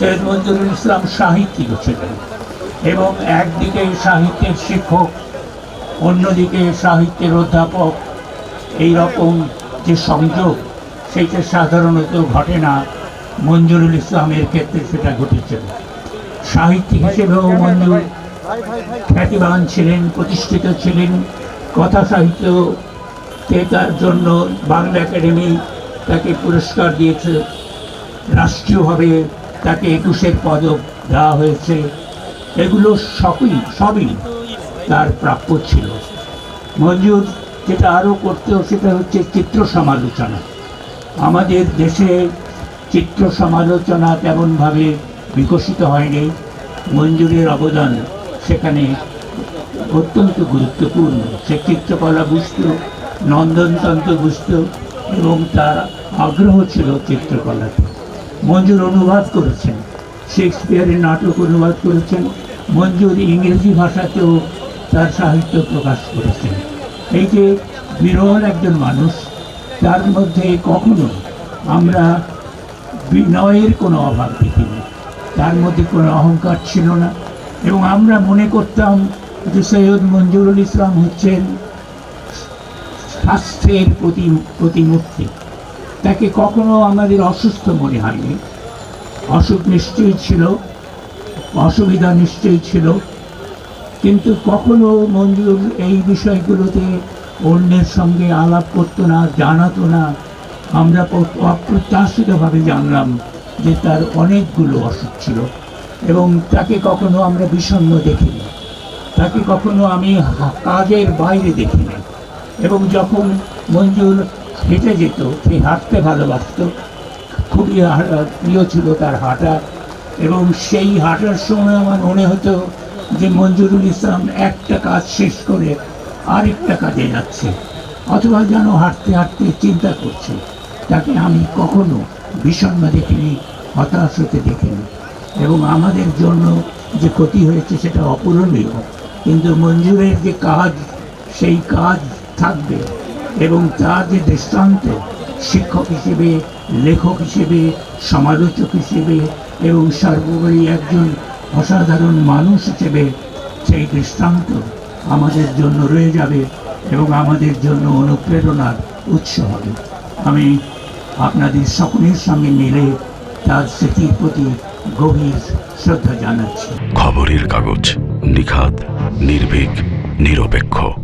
সৈয়দ মঞ্জুরুল ইসলাম সাহিত্যিক ছিলেন এবং একদিকে সাহিত্যের শিক্ষক, অন্যদিকে সাহিত্যের অধ্যাপক। এই রকম যে সংযোগ, সেইটা সাধারণত ঘটে না মঞ্জুরুল ইসলামের ক্ষেত্রে, সেটা ঘটেছিল সাহিত্যিক হিসেবেও মঞ্জুর খ্যাতিবান ছিলেন, প্রতিষ্ঠিত ছিলেন। কথা সাহিত্যতে তার জন্য বাংলা একাডেমি তাকে পুরস্কার দিয়েছে। রাষ্ট্রীয়ভাবে তাকে একুশের পদক দেওয়া হয়েছে। এগুলো সবই সবই তার প্রাপ্য ছিল। মঞ্জুর, যেটা আরও করতেও সেটা হচ্ছে চিত্র সমালোচনা। আমাদের দেশে চিত্র সমালোচনা তেমনভাবে বিকশিত হয়নি। মঞ্জুরের অবদান সেখানে অত্যন্ত গুরুত্বপূর্ণ। সে চিত্রকলা বুঝত, নন্দনতন্ত্র বুঝত এবং তার আগ্রহ ছিল চিত্রকলাতে। মঞ্জুর অনুবাদ করেছেন। শেক্সপিয়ারের নাটক অনুবাদ করেছেন। মঞ্জুর ইংরেজি ভাষাতেও তার সাহিত্য প্রকাশ করেছেন। এই যে বিরল একজন মানুষ, তার মধ্যে কখনো আমরা বিনয়ের কোনো অভাব দেখিনি। তার মধ্যে কোনো অহংকার ছিল না। এবং আমরা মনে করতাম যে সৈয়দ মঞ্জুরুল ইসলাম হচ্ছেন স্বাস্থ্যের প্রতি প্রতিমূর্তি। তাকে কখনো আমাদের অসুস্থ মনে হয়নি। অসুখ নিশ্চয়ই ছিল, অসুবিধা নিশ্চয়ই ছিল, কিন্তু কখনো মঞ্জুর এই বিষয়গুলোতে অন্যের সঙ্গে আলাপ করতো না, জানাতো না। আমরা অপ্রত্যাশিতভাবে জানলাম যে তার অনেকগুলো অসুখ ছিল এবং তাকে কখনো আমরা বিষণ্ণ দেখিনি। তাকে কখনো আমি কাজের বাইরে দেখিনি। এবং যখন মঞ্জুর হেঁটে যেত, সে হাঁটতে ভালোবাসত। খুবই প্রিয় ছিল তার হাঁটা। এবং সেই হাঁটার সময় আমার মনে হতো যে মঞ্জুরুল ইসলাম একটা কাজ শেষ করে আরেকটা কাজে যাচ্ছে, অথবা যেন হাঁটতে হাঁটতে চিন্তা করছে। তাকে আমি কখনো বিষণ্ণ দেখিনি, হতাশ হতে দেখিনি। এবং আমাদের জন্য যে ক্ষতি হয়েছে সেটা অপূরণীয়। কিন্তু মঞ্জুরের যে কাজ, সেই কাজ থাকবে। এবং তার যে দৃষ্টান্ত শিক্ষক হিসেবে, লেখক হিসেবে, সমালোচক হিসেবে এবং সর্বোপরি একজন অসাধারণ মানুষ হিসেবে সেই দৃষ্টান্ত আমাদের জন্য রয়ে যাবে এবং আমাদের জন্য অনুপ্রেরণার উৎস হবে। আমি আপনাদের সকলের সঙ্গে মিলে তার স্মৃতির প্রতি গভীর শ্রদ্ধা জানাচ্ছি। খবরের কাগজ নিখাত নির্ভীক, নিরপেক্ষ।